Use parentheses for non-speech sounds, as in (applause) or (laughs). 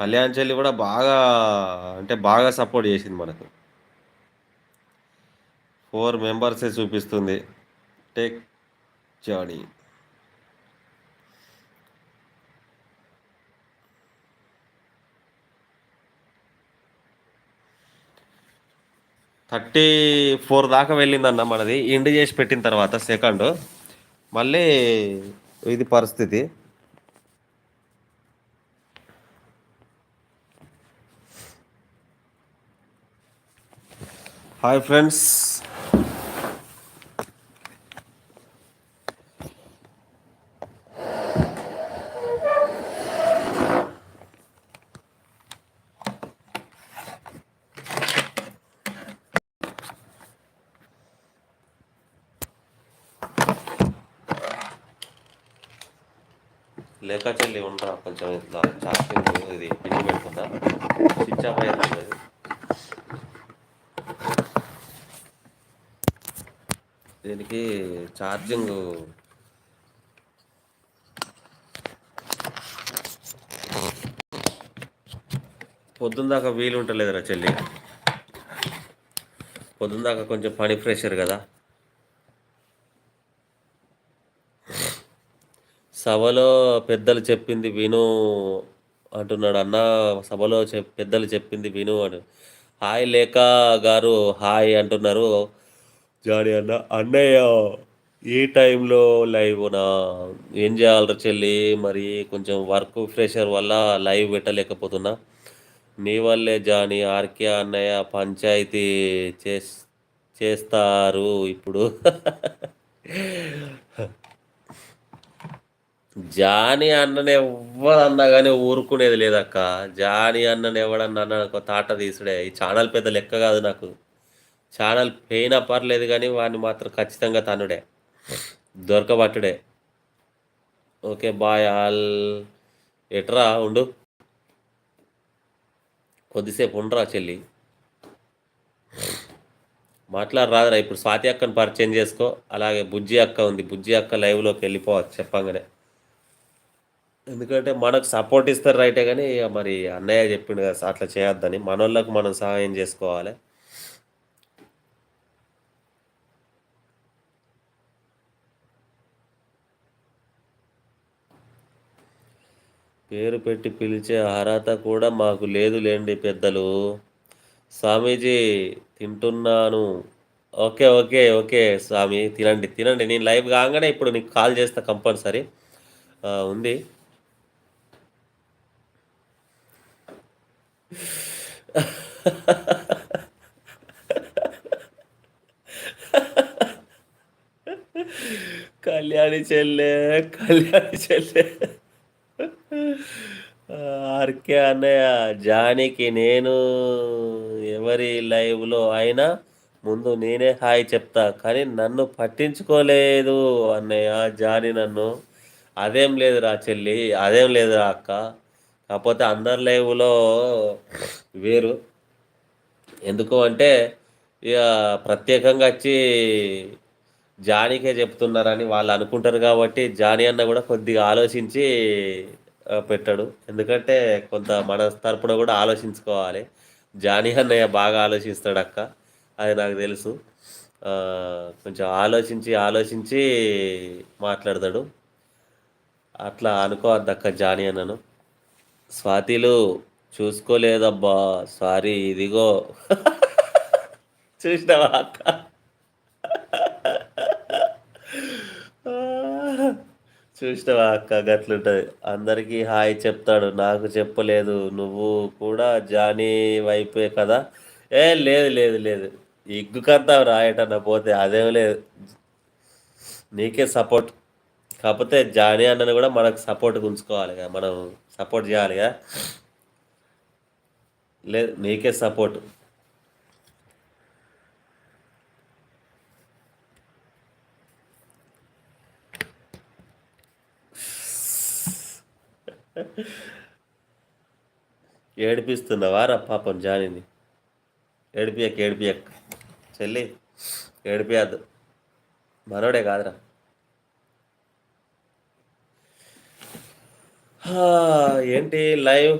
కళ్యాణ్ చెల్లి కూడా బాగా అంటే బాగా సపోర్ట్ చేసింది మనకు. ఫోర్ మెంబర్సే చూపిస్తుంది. టేక్ జర్నీ థర్టీ ఫోర్ దాకా వెళ్ళిందన్న మనది. ఇండి చేసి పెట్టిన తర్వాత సెకండ్ మళ్ళీ ఇది పరిస్థితి. Hi friends. లేక చెల్లి ఉంటా కొంచెం ఇట్లా చార్జింగ్ ఇది పిన్ పెడుతుందా? స్విచ్ ఆఫ్ అయ్యింది దీనికి ఛార్జింగ్ పొద్దున్న దాకా వీలు ఉంటలేదురా చెల్లి. పొద్దున్న దాకా కొంచెం పని ప్రెషర్ కదా. సభలో పెద్దలు చెప్పింది విను అంటున్నాడు అన్న సభలో చెప్ పెద్దలు చెప్పింది విను అని హాయ్ లేఖ గారు హాయ్ అంటున్నారు. జాని అన్న అన్నయ్య ఈ టైంలో లైవ్నా ఏం చేయాలరా చెల్లి? మరి కొంచెం వర్క్ ప్రెషర్ వల్ల లైవ్ పెట్టలేకపోతున్నా. నీ వల్లే జాని ఆర్కే అన్నయ్య పంచాయతీ చేస్ చేస్తారు ఇప్పుడు. జాని అన్నని ఎవరన్నా కానీ ఊరుకునేది లేదక్క. జాని అన్నని ఎవడన్నా అన్న ఒక తాట తీసుడే. ఈ ఛానల్ పెద్ద లెక్క కాదు నాకు. ఛానల్ పోయినా పర్లేదు కానీ వాడిని మాత్రం ఖచ్చితంగా తనుడే దొరకబట్టుడే. Okay bye all. ఎట్రా ఉండు? కొద్దిసేపు ఉండరా చెల్లి? మాట్లాడరాదురా ఇప్పుడు స్వాతి అక్కని పరిచయం చేసుకో. అలాగే బుజ్జి అక్క ఉంది. బుజ్జి అక్క లైవ్లోకి వెళ్ళిపోవచ్చు చెప్పంగానే. ఎందుకంటే మనకు సపోర్ట్ ఇస్తారు రైటే కానీ ఇక మరి అన్నయ్య చెప్పిండు కదా అట్లా చేయొద్దని. మనోళ్ళకు మనం సహాయం చేసుకోవాలి. పేరు పెట్టి పిలిచే అర్హత కూడా మాకు లేదు లేండి పెద్దలు. స్వామీజీ తింటున్నాను. ఓకే ఓకే ఓకే స్వామి తినండి తినండి. నేను లైవ్ కాగానే ఇప్పుడు నీకు కాల్ చేస్తా కంపల్సరీ. ఉంది. కళ్యాణి చెల్లె కళ్యాణి చెల్లె. ఆర్కే అన్నయ్య జానికి నేను ఎవరి లైవ్లో అయినా ముందు నేనే హాయ్ చెప్తా కానీ నన్ను పట్టించుకోలేదు అన్నయ్య జాని నన్ను. అదేం లేదురా చెల్లి అదేం లేదురా అక్క. కాకపోతే అందరి లైవ్లో వేరు. ఎందుకు అంటే ఇక ప్రత్యేకంగా వచ్చి జానీకే చెప్తున్నారని వాళ్ళు అనుకుంటారు కాబట్టి జానీ అన్న కూడా కొద్దిగా ఆలోచించి పెట్టాడు. ఎందుకంటే కొంత మన తరపున కూడా ఆలోచించుకోవాలి. జానీ అన్నయ్య బాగా ఆలోచిస్తాడు అక్క అది నాకు తెలుసు. కొంచెం ఆలోచించి ఆలోచించి మాట్లాడతాడు. అట్లా అనుకోవద్దక్క జానీ అన్నను. స్వాతిలు చూసుకోలేదబ్బా. సారీ ఇదిగో. (laughs) చూసినావా అక్క? చూసినావా అక్క గట్లుంటుంది. అందరికీ హాయ్ చెప్తాడు. నాకు చెప్పలేదు. నువ్వు కూడా జానీ వైపే కదా? ఏ లేదు లేదు లేదు. ఇగ్గుకంతా రాయటన్నా పోతే. అదేం లేదు. నీకే సపోర్ట్. కాకపోతే జానీ అన్నని కూడా మనకు సపోర్ట్ ఉంచుకోవాలి కదా. మనం సపోర్ట్ చేయాలి కదా లేదు నీకే సపోర్ట్. ఏడిపిస్తున్నావా రా పాపం జానిని? ఏడిపియక్ ఏడిపియక్. చెల్లి ఏడిపియద్దు. మనోడే కాదురా. ఏంటి లైవ్?